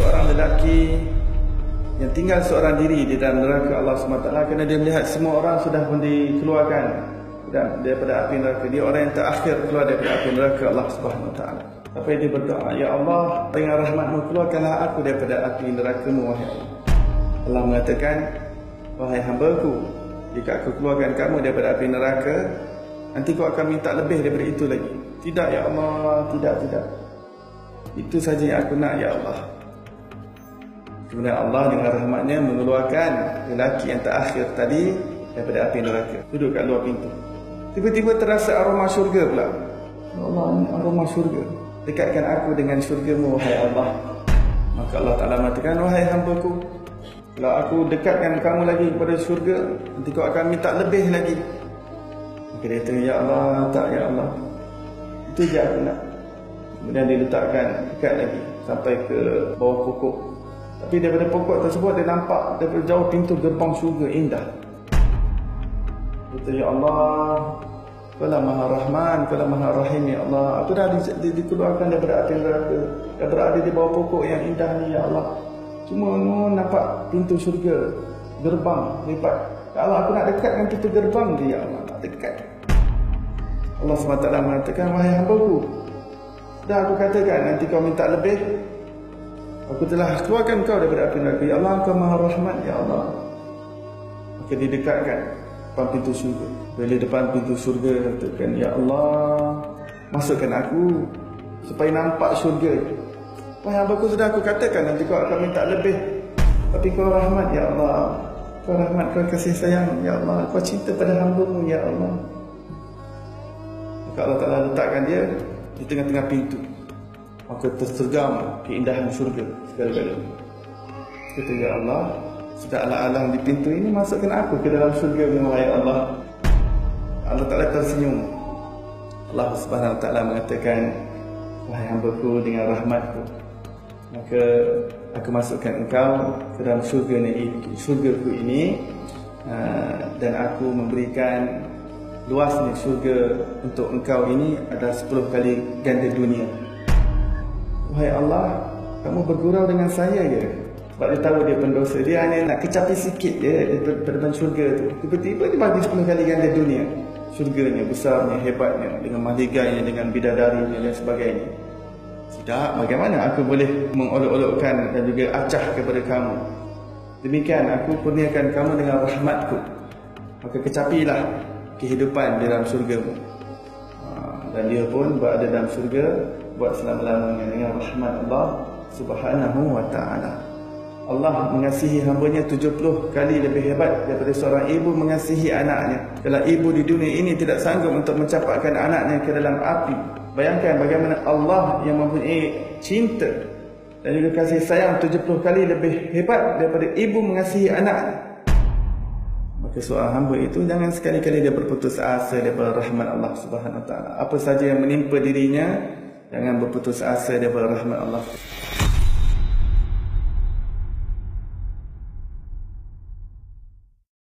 seorang lelaki yang tinggal seorang diri di dalam neraka Allah SWT kerana dia melihat semua orang sudah pun dikeluarkan dan daripada api neraka. Dia orang yang terakhir keluar daripada api neraka Allah Subhanahu taala tapi dia berdoa? Ya Allah dengan rahmatmu keluarkanlah aku daripada api neraka-Mu wahai Allah. Allah mengatakan wahai hamba-Ku jika aku keluarkan kamu daripada api neraka nanti kau akan minta lebih daripada itu lagi. Tidak ya Allah tidak tidak. Itu saja yang aku nak ya Allah Kemudian Allah dengan rahmatnya mengeluarkan lelaki yang terakhir tadi daripada api neraka. Duduk kat luar pintu. Tiba-tiba terasa aroma syurga pula. Ya Allah, ini aroma syurga. Dekatkan aku dengan syurgamu, wahai Allah. Maka Allah Ta'ala mengatakan, wahai hambaku. Kalau aku dekatkan kamu lagi kepada syurga, nanti kau akan minta lebih lagi. Maka dia kata, Ya Allah, tak Ya Allah. Itu je aku nak. Kemudian diletakkan dekat lagi sampai ke bawah pokok tapi daripada pokok tersebut dia nampak daripada jauh pintu gerbang syurga indah. Kata, Ya Allah, Kau lah maha rahman, Kau lah maha rahim, Ya Allah. Aku dah di, di, dikeluarkan daripada api neraka. Dah berada di bawah pokok yang indah ni, Ya Allah. Cuma nu nampak pintu syurga, gerbang, lipat. Ya Allah, aku nak dekatkan pintu gerbang dia, Ya Allah. Nak dekat. Allah SWT mengatakan, Wahai hambaku, dah aku katakan nanti kau minta lebih, Aku telah keluarkan kau daripada api neraka. Ya Allah, kau maha rahmat. Ya Allah. Maka didekatkan depan pintu surga. Bila depan pintu surga, katakan, Ya Allah, masukkan aku supaya nampak surga. Wah, yang bagus sudah aku katakan, nanti kau akan minta lebih. Tapi kau rahmat, Ya Allah. Kau rahmat, kau kasih sayang, Ya Allah. Kau cinta pada hambamu, Ya Allah. Maka Allah Ta'ala letakkan dia di tengah-tengah pintu maka tersergam keindahan syurga segala-galanya. Kata Ya Allah, sudah alang-alang di pintu ini masukkan aku ke dalam syurga dengan wahai Allah. Allah Ta'ala tersenyum. Allah Subhanahu Wa Ta'ala mengatakan, Wahai hambaku dengan rahmatku, maka aku masukkan engkau ke dalam syurga ini, syurgaku ini uh, dan aku memberikan luasnya syurga untuk engkau ini adalah 10 kali ganda dunia. Wahai Allah, kamu bergurau dengan saya ya. Sebab dia tahu dia pendosa. Dia hanya nak kecapi sikit ya depan syurga tu. Tiba-tiba dia bagi 10 kali ganda dunia. Syurganya, besarnya, hebatnya, dengan maliganya, dengan bidadarinya dan sebagainya. Tidak, bagaimana aku boleh mengolok-olokkan dan juga acah kepada kamu. Demikian aku kurniakan kamu dengan rahmatku. Maka kecapilah kehidupan di dalam syurgamu. Dan dia pun berada dalam syurga buat selama-lamanya dengan rahmat Allah Subhanahu wa taala. Allah mengasihi hamba-Nya 70 kali lebih hebat daripada seorang ibu mengasihi anaknya. Kalau ibu di dunia ini tidak sanggup untuk mencampakkan anaknya ke dalam api, bayangkan bagaimana Allah yang mempunyai cinta dan juga kasih sayang 70 kali lebih hebat daripada ibu mengasihi anaknya. Maka seorang hamba itu jangan sekali-kali dia berputus asa daripada rahmat Allah Subhanahu wa taala. Apa saja yang menimpa dirinya, Jangan berputus asa daripada rahmat Allah.